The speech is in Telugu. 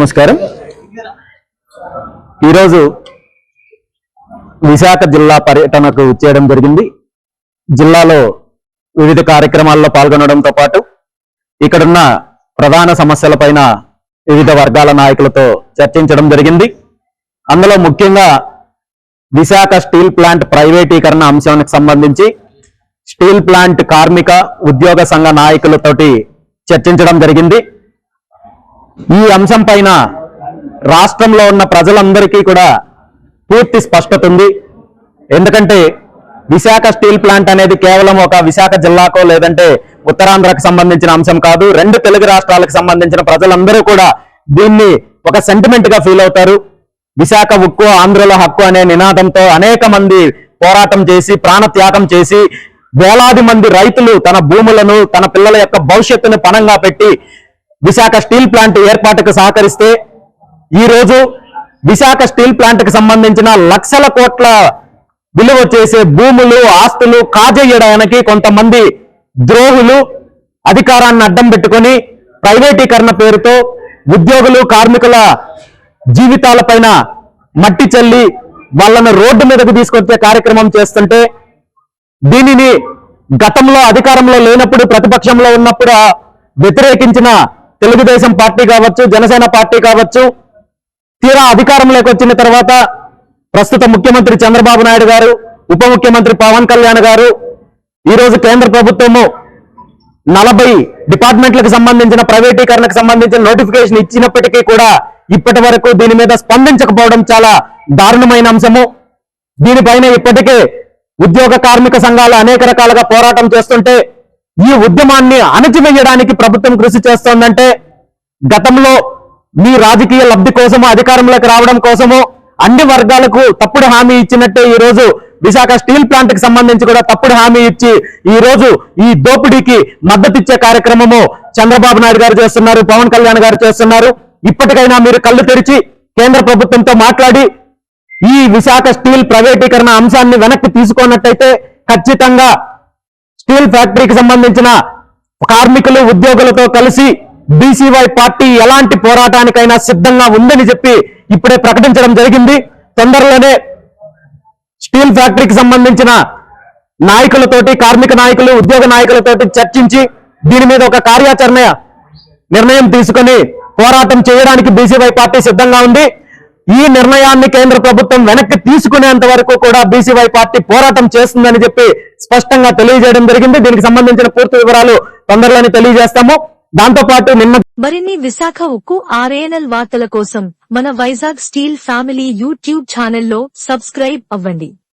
నమస్కారం. ఈరోజు విశాఖ జిల్లా పర్యటనకు చేయడం జరిగింది. జిల్లాలో వివిధ కార్యక్రమాల్లో పాల్గొనడంతో పాటు ఇక్కడున్న ప్రధాన సమస్యలపైన వివిధ వర్గాల నాయకులతో చర్చించడం జరిగింది. అందులో ముఖ్యంగా విశాఖ స్టీల్ ప్లాంట్ ప్రైవేటీకరణ అంశానికి సంబంధించి స్టీల్ ప్లాంట్ కార్మిక ఉద్యోగ సంఘ నాయకులతోటి చర్చించడం జరిగింది. ఈ అంశం పైన రాష్ట్రంలో ఉన్న ప్రజలందరికీ కూడా పూర్తి స్పష్టత ఉంది. ఎందుకంటే విశాఖ స్టీల్ ప్లాంట్ అనేది కేవలం ఒక విశాఖ జిల్లాకో లేదంటే ఉత్తరాంధ్రకు సంబంధించిన అంశం కాదు. రెండు తెలుగు రాష్ట్రాలకు సంబంధించిన ప్రజలందరూ కూడా దీన్ని ఒక సెంటిమెంట్గా ఫీల్ అవుతారు. విశాఖ ఉక్కు ఆంధ్రుల హక్కు అనే నినాదంతో అనేక మంది పోరాటం చేసి ప్రాణత్యాగం చేసి వేలాది మంది రైతులు తన భూములను తన పిల్లల యొక్క భవిష్యత్తును పణంగా పెట్టి విశాఖ స్టీల్ ప్లాంట్ ఏర్పాటుకు సహకరిస్తే ఈరోజు విశాఖ స్టీల్ ప్లాంట్కి సంబంధించిన లక్షల కోట్ల విలువ చేసే భూములు ఆస్తులు కాజేయడానికి కొంతమంది ద్రోహులు అధికారాన్ని అడ్డం పెట్టుకొని ప్రైవేటీకరణ పేరుతో ఉద్యోగులు కార్మికుల జీవితాలపైన మట్టి చల్లి వాళ్ళను రోడ్డు మీదకు తీసుకొచ్చే కార్యక్రమం చేస్తుంటే దీనిని గతంలో అధికారంలో లేనప్పుడు ప్రతిపక్షంలో ఉన్నప్పుడు వ్యతిరేకించిన తెలుగుదేశం పార్టీ కావచ్చు జనసేన పార్టీ కావచ్చు తీరా అధికారంలోకి వచ్చిన తర్వాత ప్రస్తుత ముఖ్యమంత్రి చంద్రబాబు నాయుడు గారు ఉప ముఖ్యమంత్రి పవన్ కళ్యాణ్ గారు ఈరోజు కేంద్ర ప్రభుత్వము నలభై డిపార్ట్మెంట్లకు సంబంధించిన ప్రైవేటీకరణకు సంబంధించిన నోటిఫికేషన్ ఇచ్చినప్పటికీ కూడా ఇప్పటి వరకు దీని మీద స్పందించకపోవడం చాలా దారుణమైన అంశము. దీనిపైన ఇప్పటికే ఉద్యోగ కార్మిక సంఘాలు అనేక రకాలుగా పోరాటం చేస్తుంటే ఈ ఉద్యమాన్ని అణచివేయడానికి ప్రభుత్వం కృషి చేస్తోందంటే గతంలో మీ రాజకీయ లబ్ధి కోసము అధికారంలోకి రావడం కోసము అన్ని వర్గాలకు తప్పుడు హామీ ఇచ్చినట్టే ఈ రోజు విశాఖ స్టీల్ ప్లాంట్కి సంబంధించి కూడా తప్పుడు హామీ ఇచ్చి ఈ రోజు ఈ దోపిడీకి మద్దతిచ్చే కార్యక్రమము చంద్రబాబు నాయుడు గారు చేస్తున్నారు పవన్ కళ్యాణ్ గారు చేస్తున్నారు. ఇప్పటికైనా మీరు కళ్ళు తెరిచి కేంద్ర ప్రభుత్వంతో మాట్లాడి ఈ విశాఖ స్టీల్ ప్రైవేటీకరణ అంశాన్ని వెనక్కి తీసుకున్నట్టయితే ఖచ్చితంగా స్టీల్ ఫ్యాక్టరీకి సంబంధించిన కార్మికులు ఉద్యోగులతో కలిసి బీసీవై పార్టీ ఎలాంటి పోరాటానికైనా సిద్ధంగా ఉందని చెప్పి ఇప్పుడే ప్రకటించడం జరిగింది. తొందరలోనే స్టీల్ ఫ్యాక్టరీకి సంబంధించిన నాయకులతోటి కార్మిక నాయకులు ఉద్యోగ నాయకులతోటి చర్చించి దీని మీద ఒక కార్యాచరణ నిర్ణయం తీసుకొని పోరాటం చేయడానికి బీసీవై పార్టీ సిద్ధంగా ఉంది. ఈ నిర్ణయాన్ని కేంద్ర ప్రభుత్వం వెనక్కి తీసుకునేంత వరకు కూడా బీసీవై పార్టీ పోరాటం చేస్తుందని చెప్పి స్పష్టంగా తెలియజేయడం జరిగింది. దీనికి సంబంధించిన పూర్తి వివరాలు తొందరలోనే తెలియజేస్తాము. దాంతో పాటు నిన్న మరిన్ని విశాఖ ఉక్కు ఆర్ఏఎన్ఎల్ వార్తల కోసం మన వైజాగ్ స్టీల్ ఫ్యామిలీ యూట్యూబ్ ఛానల్లో సబ్స్క్రైబ్ అవ్వండి.